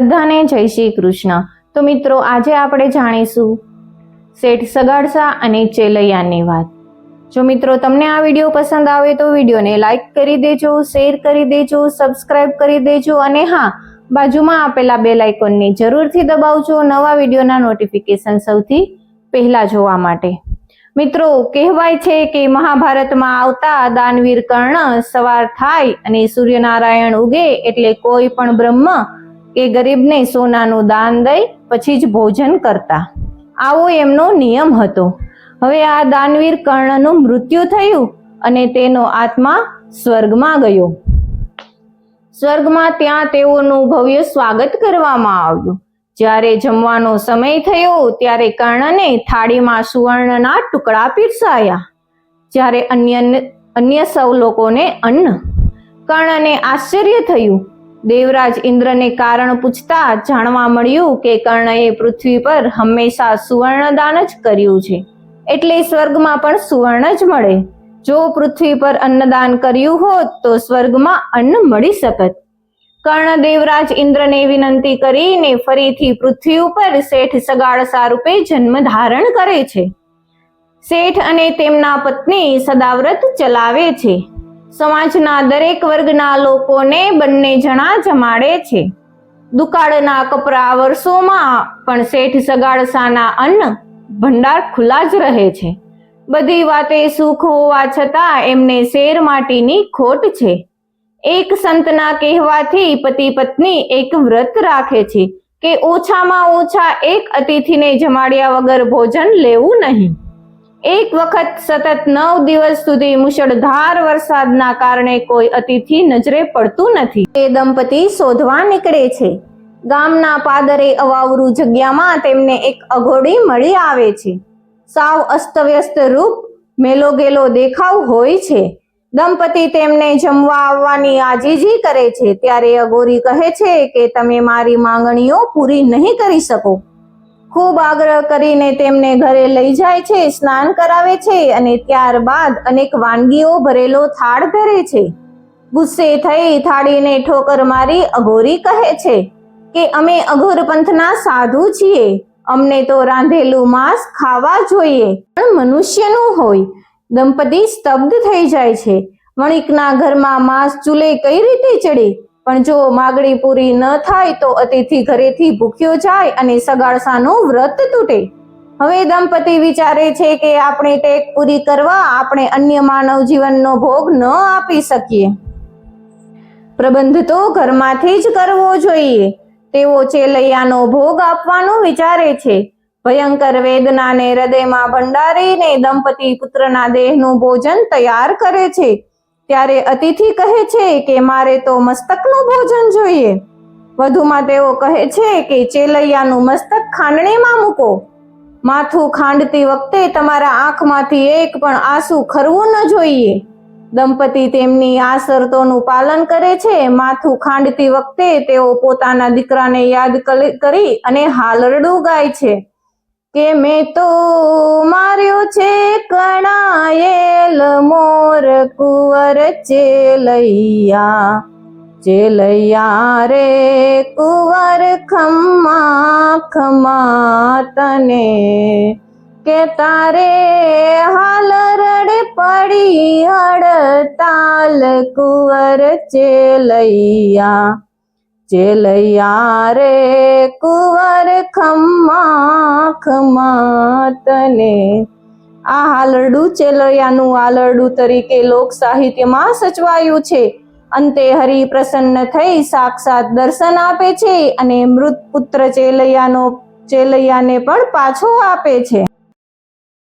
બધાને જય શ્રી કૃષ્ણ. તો મિત્રો, આજે આપણે જાણીશું શેઠ સગાડસા અને ચેલૈયાની વાત. જો મિત્રો તમને આ વીડિયો પસંદ આવે તો વિડીયોને લાઈક કરી દેજો, શેર કરી દેજો, સબસ્ક્રાઇબ કરી દેજો અને હા, બાજુમાં આપેલા બે લાઇકોનને જરૂરથી દબાવજો નવા વિડીયોના નોટિફિકેશન સૌથી પહેલા જોવા માટે. મિત્રો, કહેવાય છે કે મહાભારતમાં આવતા દાનવીર કર્ણ સવાર થાય અને સૂર્યનારાયણ ઉગે એટલે કોઈ પણ બ્રહ્મ કે ગરીબને સોનાનું દાન દઈ પછી જ ભોજન કરતા. આવો એમનો નિયમ હતો. હવે આ દાનવીર કર્ણનું મૃત્યુ થયું અને તેનો આત્મા સ્વર્ગમાં ગયો. સ્વર્ગમાં ત્યાં તેઓનું ભવ્ય સ્વાગત કરવામાં આવ્યું. જ્યારે જમવાનો સમય થયો ત્યારે કર્ણને થાળીમાં સુવર્ણના ટુકડા પીરસાયા. જ્યારે અન્ય અન્ય સૌ લોકોને અન્ન. કર્ણને આશ્ચર્ય થયું દેવરાજ ઇન્દ્રને કારણ પૂછતા જાણવા મળ્યું કે કર્ણએ પૃથ્વી પર હંમેશા સુવર્ણદાન જ કર્યું છે. એટલે સ્વર્ગમાં પણ સુવર્ણ જ મળે. જો પૃથ્વી પર અન્નદાન કર્યું હોત તો સ્વર્ગમાં અન્ન મળી શકત. કર્ણ દેવરાજ ઇન્દ્રને વિનંતી કરીને ફરીથી પૃથ્વી ઉપર શેઠ સગાળસા રૂપે જન્મ ધારણ કરે છે. શેઠ અને તેમના પત્ની સદાવ્રત ચલાવે છે. સમાજના દરેક વર્ગના લોકોને બંને જણા જમાડે છે. દુકાળના કપરા વર્ષોમાં પણ શેઠ સગાડસાના અન્ન ભંડાર ખુલ્લા જ રહે છે. બધી વાતે સુખ હોવા છતાં એમને શેર માટીની ખોટ છે. એક સંતના કહેવાથી પતિ પત્ની એક વ્રત રાખે છે કે ઓછામાં ઓછા એક અતિથિને જમાડ્યા વગર ભોજન લેવું નહીં. એક વખત સતત નવ દિવસ સુધી મુશળધાર વરસાદના કારણે કોઈ અતિથિ નજરે પડતું નથી. તે દંપતી શોધવા નીકળે છે. ગામના પાદરે અવાવરું જગ્યામાં તેમને એક અઘોડી મળી આવે છે. સાવ અસ્તવ્યસ્ત રૂપ મેલો ગેલો દેખાવ હોય છે. દંપતી તેમને જમવા આવવાની આજીજી કરે છે. ત્યારે અઘોરી કહે છે કે, તમે મારી માંગણીઓ પૂરી નહીં કરી શકો. ખૂબ આગ્રહ કરીને તેમને ઘરે લઈ જાય છે, સ્નાન કરાવે છે અને ત્યારબાદ અનેક વાનગીઓ ભરેલો થાળ ધરે છે. ગુસ્સે થઈ થાળીને ઠોકર મારી અઘોરી કહે છે કે, અમે અઘોર પંથના સાધુ છીએ. અમને તો રાંધેલું માંસ ખાવા જોઈએ. પણ મનુષ્યનું હોય. દંપતી સ્તબ્ધ થઈ જાય છે. વણિકના ઘરમાં માંસ ચૂલે કઈ રીતે ચડે? પણ જો માગણી પૂરી ન થાય તો અતિથિ ઘરેથી ભૂખ્યો જાય અને સગાળસાનું વ્રત તૂટે. હવે દંપતી વિચારે છે કે આપણે ટેક પૂરી કરવા આપણે અન્ય માનવ જીવનનો ભોગ ન આપી શકીએ. પ્રબંધ તો ઘરમાંથી જ કરવો જોઈએ. તેઓ ચેલૈયાનો ભોગ આપવાનું વિચારે છે. ભયંકર વેદનાને હૃદયમાં ભંડારીને દંપતી પુત્રના દેહનું ભોજન તૈયાર કરે છે. ત્યારે અતિથિ કહે છે કે મારે તો મસ્તકનું ભોજન જોઈએ. વધુમાં તેઓ કહે છે કે ચેલૈયાનું મસ્તક ખાંડણીમાં મૂકો. માથું ખાંડતી વખતે તમારા આંખમાંથી એક પણ આંસુ ખરવું ન જોઈએ. દંપતી તેમની આ શરતોનું પાલન કરે છે. માથું ખાંડતી વખતે તેઓ પોતાના દીકરાને યાદ કરી અને હાલરડું ગાય છે. કે મેં તો માર્યો છે કણાયેલ મોર કુંવર ચેલૈયા. ચેલૈયા રે કુંવર ખમ્મા ખમા તને. કે તારે હાલ રડે પડી હડતાલ કુંવર ચેલૈયા. ચેલૈયા રે કુંવર ખમ્મા તને આ હાલરડું ચેલૈયાનું આલરડું તરીકે લોક સાહિત્યમાં સચવાયું છે. અંતે હરિ પ્રસન્ન થઈ સાક્ષાત દર્શન આપે છે અને મૃત પુત્ર ચેલૈયાનો ચેલૈયાને પણ પાછો આપે છે.